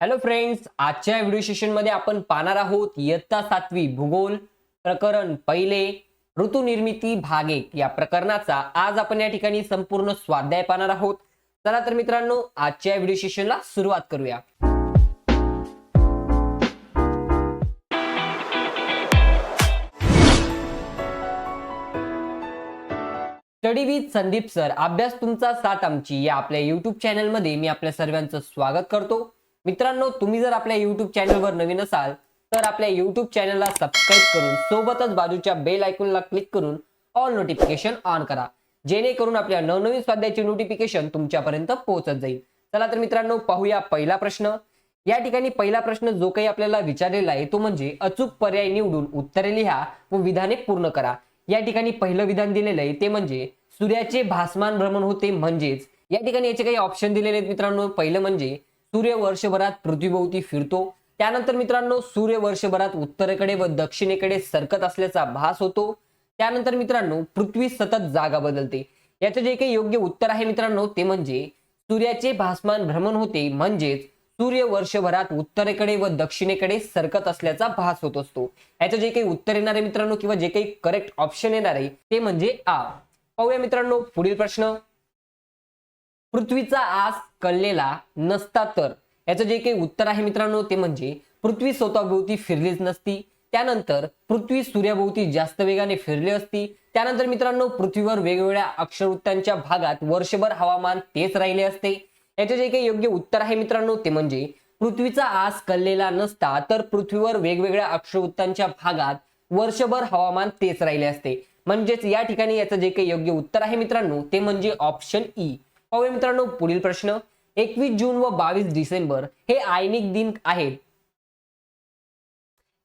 Hello friends आजच्या video सेशनमध्ये आपण पाहणार आहोत इयत्ता सातवी भूगोल प्रकरण पहिले ऋतुनिर्मिती भाग एक या प्रकरणाचा. आज आपण या ठिकाणी संपूर्ण स्वाध्याय पाहणार आहोत. चला तर मित्रांनो आजच्या व्हिडिओ सेशनला सुरुवात करूया. स्टडी विथ संदीप सर अभ्यास तुमचा साथ आमची. या आपल्या युट्यूब चॅनलमध्ये मी आपल्या सर्वांचं स्वागत करतो. मित्रांनो तुम्ही जर आपल्या युट्यूब चॅनलवर नवीन असाल तर आपल्या युट्यूब चॅनलला सबस्क्राईब करून सोबतच बाजूच्या बेल आयकॉनला क्लिक करून ऑल नोटिफिकेशन ऑन करा. जेणेकरून आपल्या नवनवीन स्वाध्यायाची नोटिफिकेशन तुमच्यापर्यंत पोहोचत जाईल. चला तर मित्रांनो पाहूया पहिला प्रश्न. या ठिकाणी पहिला प्रश्न जो काही आपल्याला विचारलेला आहे तो म्हणजे अचूक पर्याय निवडून उत्तरे लिहा व विधाने पूर्ण करा. या ठिकाणी पहिलं विधान दिलेलं आहे ते म्हणजे सूर्याचे भासमान भ्रमण होते म्हणजेच. या ठिकाणी याचे काही ऑप्शन दिलेले आहेत मित्रांनो. पहिलं म्हणजे सूर्य वर्षभरात पृथ्वीभोवती फिरतो. त्यानंतर मित्रांनो सूर्य वर्षभरात उत्तरेकडे व दक्षिणेकडे सरकत असल्याचा भास होतो. त्यानंतर मित्रांनो पृथ्वी सतत जागा बदलते. याचं जे काही योग्य उत्तर आहे मित्रांनो ते म्हणजे सूर्याचे भासमान भ्रमण होते. म्हणजेच सूर्य वर्षभरात उत्तरेकडे व दक्षिणेकडे सरकत असल्याचा भास होत असतो. याचं जे काही उत्तर येणार आहे मित्रांनो किंवा जे काही करेक्ट ऑप्शन येणार आहे ते म्हणजे आ. पाहूया मित्रांनो पुढील प्रश्न. पृथ्वीचा आस कळलेला नसता तर. याचं जे काही उत्तर आहे मित्रांनो ते म्हणजे पृथ्वी स्वतःभोवती फिरलीच नसती. त्यानंतर पृथ्वी सूर्याभोवती जास्त वेगाने फिरली असती. त्यानंतर मित्रांनो पृथ्वीवर वेगवेगळ्या अक्षरवृत्तांच्या भागात वर्षभर हवामान तेच राहिले असते. याचे जे काही योग्य उत्तर आहे मित्रांनो ते म्हणजे पृथ्वीचा आस कळलेला नसता तर पृथ्वीवर वेगवेगळ्या अक्षरवृत्तांच्या भागात वर्षभर हवामान तेच राहिले असते. म्हणजेच या ठिकाणी याचं जे काही योग्य उत्तर आहे मित्रांनो ते म्हणजे ऑप्शन ई. पाहूया मित्रांनो पुढील प्रश्न. एकवीस जून व बावीस डिसेंबर हे आयनिक दिन आहेत.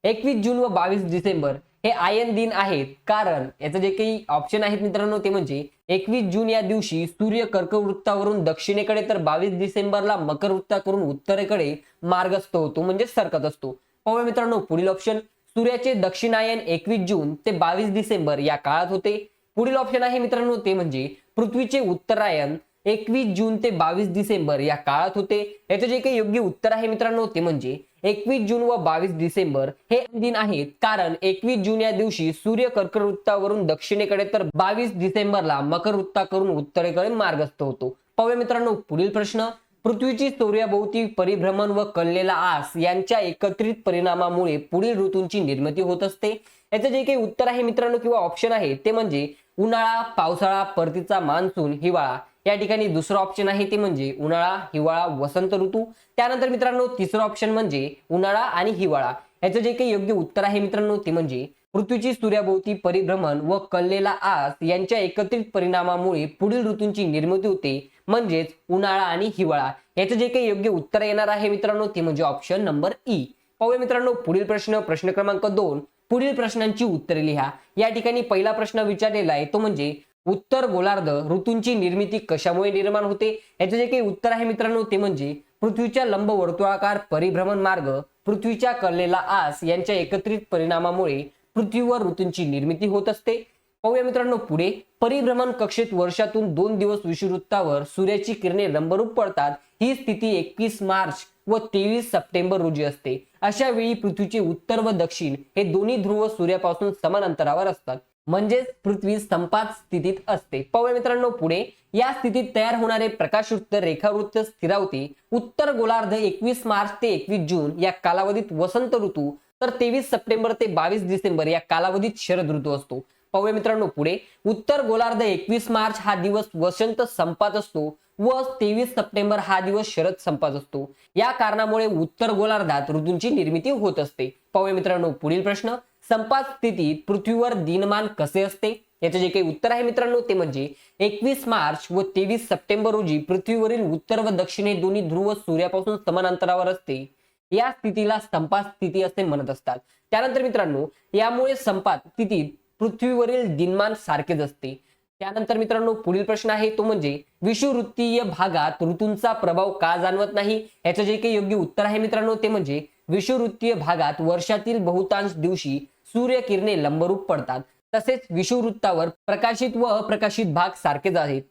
एकवीस जून व बावीस डिसेंबर हे आयन दिन आहेत. कारण याचं जे काही ऑप्शन आहेत मित्रांनो ते म्हणजे एकवीस जून या दिवशी सूर्य कर्कवृत्तावरून दक्षिणेकडे तर बावीस डिसेंबरला मकर वृत्ताकडून उत्तरेकडे मार्गस्थ होतो म्हणजे सरकत असतो. पाहूया मित्रांनो पुढील ऑप्शन सूर्याचे दक्षिणायन एकवीस जून ते बावीस डिसेंबर या काळात होते. पुढील ऑप्शन आहे मित्रांनो ते म्हणजे पृथ्वीचे उत्तरायण एकवीस जून ते बावीस डिसेंबर या काळात होते. याचे जे काही योग्य उत्तर आहे मित्रांनो ते म्हणजे एकवीस जून व बावीस डिसेंबर हे दिन आहेत. कारण एकवीस जून या दिवशी सूर्य कर्कवृत्तावरून दक्षिणेकडे तर बावीस डिसेंबरला मकर वृत्ताकडून उत्तरेकडे मार्गस्थ होतो. पाहूया मित्रांनो पुढील प्रश्न. पृथ्वीची सूर्याभोवती परिभ्रमण व कललेला आस यांच्या एकत्रित परिणामामुळे पुढील ऋतूंची निर्मिती होत असते. याचं जे काही उत्तर आहे मित्रांनो किंवा ऑप्शन आहे ते म्हणजे उन्हाळा पावसाळा परतीचा मान्सून हिवाळा या ठिकाणी दुसरं ऑप्शन आहे ते म्हणजे उन्हाळा हिवाळा वसंत ऋतू. त्यानंतर मित्रांनो तिसरं ऑप्शन म्हणजे उन्हाळा आणि हिवाळा. याचं जे काही योग्य उत्तर आहे मित्रांनो ते म्हणजे पृथ्वीची सूर्याभोवती परिभ्रमण व कळलेला आस यांच्या एकत्रित परिणामामुळे पुढील ऋतूंची निर्मिती होते. म्हणजेच उन्हाळा आणि हिवाळा. याचं जे काही योग्य उत्तर येणार आहे मित्रांनो ते म्हणजे ऑप्शन नंबर ई पाहूया मित्रांनो पुढील प्रश्न प्रश्न क्रमांक दोन. पुढील प्रश्नांची उत्तरे लिहा. या ठिकाणी पहिला प्रश्न विचारलेला आहे तो म्हणजे उत्तर गोलार्ध ऋतूंची निर्मिती कशामुळे निर्माण होते? याचे जे काही उत्तर आहे मित्रांनो ते म्हणजे पृथ्वीच्या लंब वर्तुळाकार परिभ्रमण मार्ग पृथ्वीच्या कळलेला आस यांच्या एकत्रित परिणामामुळे पृथ्वीवर ऋतूंची निर्मिती होत असते. पाहूया मित्रांनो पुढे. परिभ्रमण कक्षेत वर्षातून दोन दिवस विषुवृत्तावर सूर्याची किरणे लंबरूप पडतात. ही स्थिती एकवीस मार्च व तेवीस सप्टेंबर रोजी असते. अशा वेळी पृथ्वीचे उत्तर व दक्षिण हे दोन्ही ध्रुव सूर्यापासून समान अंतरावर असतात. म्हणजेच पृथ्वी संपात स्थितीत असते. पाहूया मित्रांनो पुढे. या स्थितीत तयार होणारे प्रकाशवृत्त रेखावृत्त स्थिरावते उत्तर गोलार्ध एकवीस मार्च ते एकवीस जून या कालावधीत वसंत ऋतू तर तेवीस सप्टेंबर ते बावीस डिसेंबर या कालावधीत शरद ऋतू असतो. पाहूया मित्रांनो पुढे. उत्तर गोलार्ध एकवीस मार्च हा दिवस वसंत संपात असतो व तेवीस सप्टेंबर हा दिवस शरद संपात असतो. या कारणामुळे उत्तर गोलार्धात ऋतूंची निर्मिती होत असते. पाहूया मित्रांनो पुढील प्रश्न. संपात स्थितीत पृथ्वीवर दिनमान कसे असते? याचे जे काही उत्तर आहे मित्रांनो ते म्हणजे एकवीस मार्च व तेवीस सप्टेंबर रोजी पृथ्वीवरील उत्तर व दक्षिणे दोन्ही ध्रुव सूर्यापासून समान अंतरावर असते. या स्थितीला संपात स्थिती असे म्हणत असतात. त्यानंतर मित्रांनो यामुळे संपात स्थितीत पृथ्वीवरील दिनमान सारखेच असते. त्यानंतर मित्रांनो पुढील प्रश्न आहे तो म्हणजे विषुवृत्तीय भागात ऋतूंचा प्रभाव का जाणवत नाही? याचं जे काही योग्य उत्तर आहे मित्रांनो ते म्हणजे विषुवृत्तीय भागात वर्षातील बहुतांश दिवशी सूर्यकिरणे लंबरूप पडतात. तसेच विषुववृत्तावर प्रकाशित व अप्रकाशित भाग सारखेच आहेत.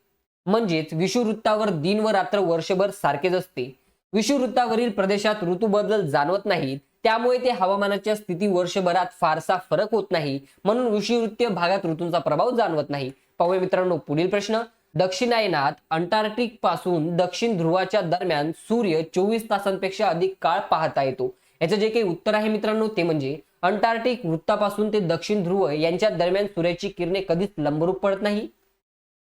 म्हणजेच विषुवृत्तावर दिन व रात्र वर्षभर सारखेच असते. विषुववृत्तावरील प्रदेशात ऋतू बदल जाणवत नाहीत. त्यामुळे ते हवामानाच्या स्थिती वर्षभरात फारसा फरक होत नाही. म्हणून विषुववृत्तीय भागात ऋतूंचा प्रभाव जाणवत नाही. पाहूया मित्रांनो पुढील प्रश्न. दक्षिणायनात अंटार्क्टिकपासून दक्षिण ध्रुवाच्या दरम्यान सूर्य चोवीस तासांपेक्षा अधिक काळ पाहता येतो. याचं जे काही उत्तर आहे मित्रांनो ते म्हणजे अंटार्क्टिक वृत्तापासून ते दक्षिण ध्रुव यांच्या दरम्यान सूर्याची किरणे कधीच लंबरूप पडत नाही.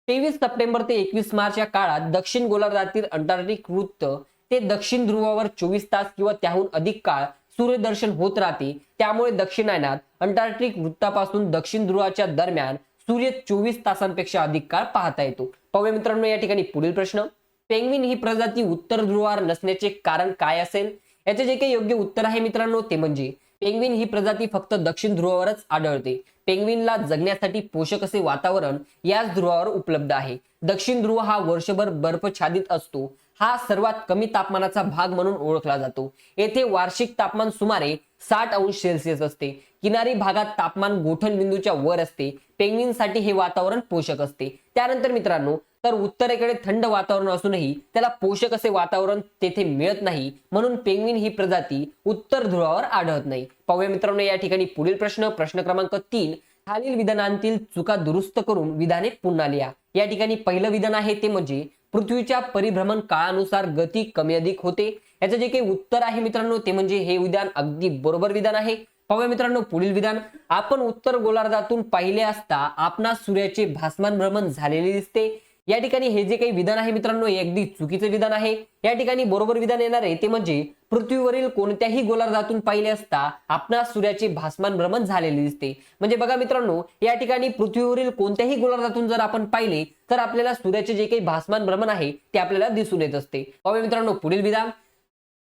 तेवीस सप्टेंबर ते एकवीस मार्च या काळात दक्षिण गोलार्धातील अंटार्क्टिक वृत्त ते दक्षिण ध्रुवावर चोवीस तास किंवा त्याहून अधिक काळ सूर्यदर्शन होत राहते. त्यामुळे दक्षिणायनात अंटार्क्टिक वृत्तापासून दक्षिण ध्रुवाच्या दरम्यान सूर्य चोवीस तासांपेक्षा अधिक काळ पाहता येतो. पाहूया मित्रांनो या ठिकाणी पुढील प्रश्न. पेंग्विन ही प्रजाती उत्तर ध्रुवावर नसण्याचे कारण काय असेल? याचे जे काही योग्य उत्तर आहे मित्रांनो ते म्हणजे पेंग्विन ही प्रजाती फक्त दक्षिण ध्रुवावरच आढळते. पेंग्विनला जगण्यासाठी पोषक असे वातावरण याच ध्रुवावर उपलब्ध आहे. दक्षिण ध्रुव हा वर्षभर बर्फछादित असतो. हा सर्वात कमी तापमानाचा भाग म्हणून ओळखला जातो. येथे वार्षिक तापमान सुमारे साठ अंश सेल्सिअस असते. किनारी भागात तापमान गोठण बिंदूच्या वर असते. पेंग्विनसाठी हे वातावरण पोषक असते. त्यानंतर मित्रांनो तर उत्तरेकडे थंड वातावरण असूनही त्याला पोषक असे वातावरण तेथे मिळत नाही. म्हणून पेंग्विन ही प्रजाती उत्तर ध्रुवावर आढळत नाही. पाहूया मित्रांनो या ठिकाणी पुढील प्रश्न. प्रश्न क्रमांक तीन. खालील विधानांतील चुका दुरुस्त करून विधाने पुन्हा लिहा. या ठिकाणी पहिलं विधान आहे ते म्हणजे पृथ्वीच्या परिभ्रमण काळानुसार गती कमी अधिक होते. याचं जे काही उत्तर आहे मित्रांनो ते म्हणजे हे विधान अगदी बरोबर विधान आहे. पाहूया मित्रांनो पुढील विधान. आपण उत्तर गोलार्धातून पाहिले असता आपणास सूर्याचे भासमान भ्रमण झालेले दिसते. या ठिकाणी हे जे काही विधान आहे मित्रांनो हे अगदी चुकीचे विधान आहे. या ठिकाणी बरोबर विधान येणार आहे ते म्हणजे पृथ्वीवरील कोणत्याही गोलार्धातून पाहिले असता आपणास सूर्याचे भासमान भ्रमण झालेले दिसते. म्हणजे बघा मित्रांनो या ठिकाणी पृथ्वीवरील कोणत्याही गोलार्धातून जर आपण पाहिले तर आपल्याला सूर्याचे जे काही भासमान भ्रमण आहे ते आपल्याला दिसून येत असते. मित्रांनो पुढील विधान.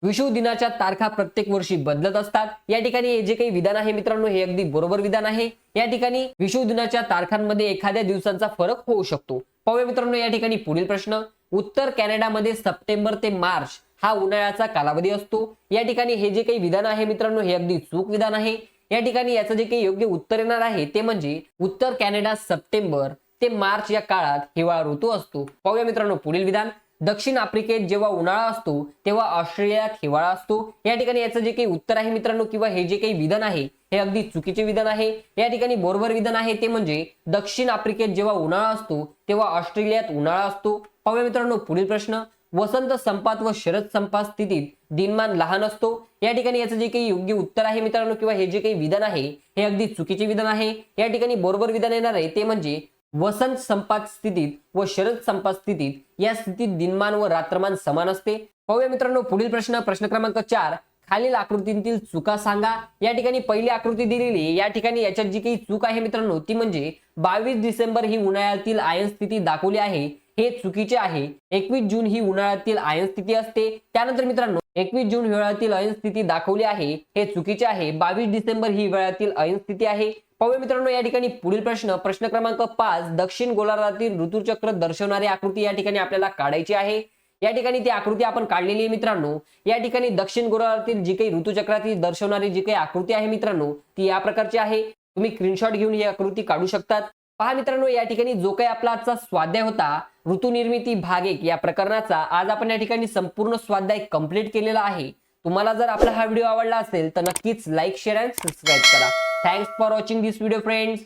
विषुव दिनाच्या तारखा प्रत्येक वर्षी बदलत असतात. या ठिकाणी हे जे काही विधान आहे मित्रांनो हे अगदी बरोबर विधान आहे. या ठिकाणी विषुव दिनाच्या तारखांमध्ये एखाद्या दिवसांचा फरक होऊ शकतो. पाहूया मित्रांनो या ठिकाणी पुढील प्रश्न. उत्तर कॅनडामध्ये सप्टेंबर ते मार्च हा उन्हाळ्याचा कालावधी असतो. या ठिकाणी हे जे काही विधान आहे मित्रांनो हे अगदी चूक विधान आहे. या ठिकाणी याचं जे काही योग्य उत्तर येणार आहे ते म्हणजे उत्तर कॅनडा सप्टेंबर ते मार्च या काळात हिवाळा ऋतू असतो. पाहूया मित्रांनो पुढील विधान. दक्षिण आफ्रिकेत जेव्हा उन्हाळा असतो तेव्हा ऑस्ट्रेलियात हिवाळा असतो. या ठिकाणी याचं जे काही उत्तर आहे मित्रांनो किंवा हे जे काही विधान आहे हे अगदी चुकीचे विधान आहे. या ठिकाणी बरोबर विधान आहे ते म्हणजे दक्षिण आफ्रिकेत जेव्हा उन्हाळा असतो तेव्हा ऑस्ट्रेलियात उन्हाळा असतो. पाहूया मित्रांनो पुढील प्रश्न. वसंत संपात व शरद संपात स्थितीत दिनमान लहान असतो. या ठिकाणी याचं जे काही योग्य उत्तर आहे मित्रांनो किंवा हे जे काही विधान आहे हे अगदी चुकीचे विधान आहे. या ठिकाणी बरोबर विधान येणार आहे ते म्हणजे वसंत संपात स्थितीत व शरद संपात स्थितीत या स्थितीत दिनमान व रात्रमान समान असते. पाहूया मित्रांनो पुढील प्रश्न प्रश्न क्रमांक चार. खालील आकृतींतील चुका सांगा. या ठिकाणी पहिली आकृती दिलेली या ठिकाणी याच्यात जी काही चूक आहे मित्रांनो ती म्हणजे बावीस डिसेंबर ही उन्हाळ्यातील आयन स्थिती दाखवली आहे. हे चुकीचे आहे. एकवीस जून ही उन्हाळ्यातील आयन स्थिती असते. त्यानंतर मित्रांनो एकवीस जून हिवाळ्यातील अयन स्थिती दाखवली आहे. हे चुकीचे आहे. बावीस डिसेंबर ही हिवाळ्यातील अयन स्थिती आहे. पाहूया मित्रांनो या ठिकाणी पुढील प्रश्न. प्रश्न क्रमांक पाच दक्षिण गोलार्धातील ऋतुचक्र दर्शवणारी आकृती या ठिकाणी आपल्याला काढायची आहे. या ठिकाणी ती आकृती आपण काढलेली आहे मित्रांनो. या ठिकाणी दक्षिण गोलार्धातील जी काही ऋतुचक्रातील दर्शवणारी जी काही आकृती आहे मित्रांनो ती या प्रकारची आहे. तुम्ही स्क्रीनशॉट घेऊन ही आकृती काढू शकतात. पहा मित्रांनो या ठिकाणी जो काही आपला आजचा स्वाध्याय होता ऋतुनिर्मिती भाग एक या प्रकरणाचा आज आपण या ठिकाणी संपूर्ण स्वाध्याय कंप्लीट केलेला आहे. तुम्हाला जर आपला हा व्हिडिओ आवडला असेल तर नक्कीच लाईक शेअर अँड सबस्क्राईब करा. Thanks for watching this video friends